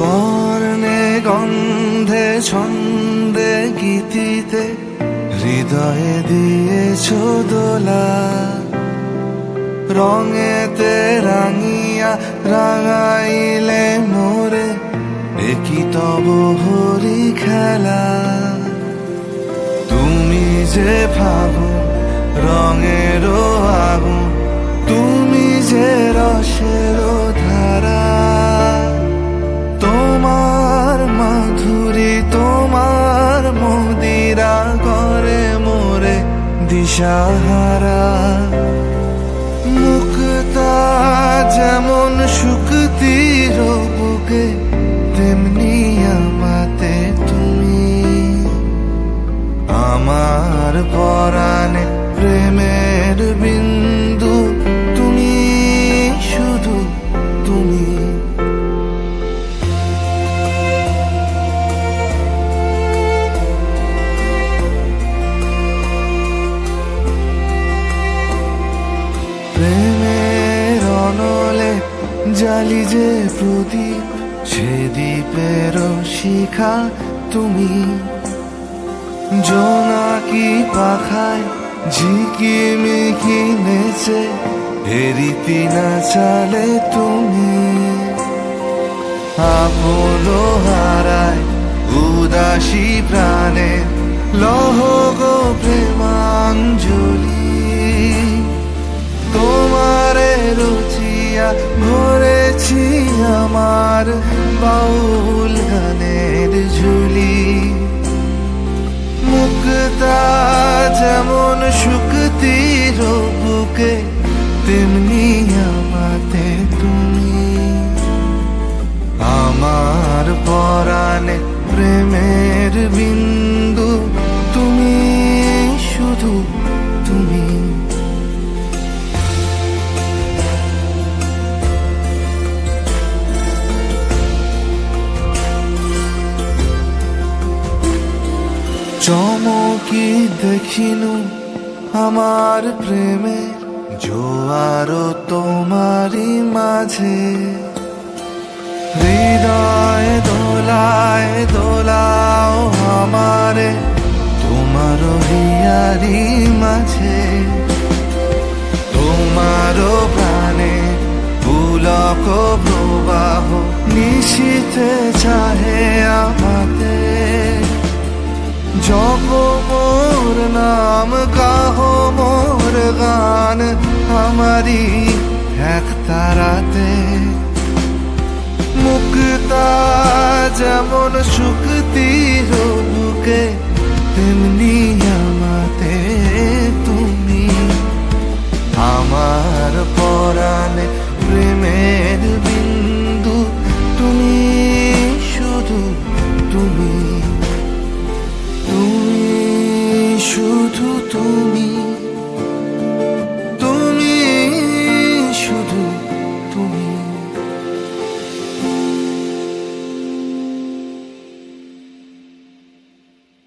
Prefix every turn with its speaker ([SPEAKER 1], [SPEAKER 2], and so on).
[SPEAKER 1] বর্ণে, গন্ধে, ছন্দে, গীতিতে হৃদয়ে দিয়েছ দোলা। রঙেতে রাঙিয়া রাঙাইলে মোরে, একই তব হরি খেলা। তুমি যে ফাগুন রঙের আগুন, তুমি যে রসের দিশাহারা মুক্তা যেমন শুকতির বুকে তেমনি আমাতে তুমি। আমার পরাণে প্রেমের জালি যে প্রদীপ, সে দ্বীপের শিখা তুমি। জোনাকি পাখায় ঝিকি মিকি নেচে হেরিতি না চালে তুমি। আপলো হারায় উদাসী প্রাণে লহ গো প্রেমাঞ্জলি আমার বাউল গানের ঝুলি। মুক্তা যেমন শুকতির বুকে, তেমনি আমাতে তুমি। আমার পরাণে প্রেমের বিন্দু চমকি দেখিনু আমার প্রেমের জোয়ার তোমারই মাঝে। হৃদয় দোলায় দোলাও আমারে তোমার হিয়ারি মাঝে। তোমার প্রাণে পুলক প্রবাহ নিশীথে চাহে আমাতে জপ মোর নাম গাহ মোর গান, আমারি এক তারাতে। মুক্তা যেমন শুক্তির বুকে তেমনি আমার শুধু তুমি।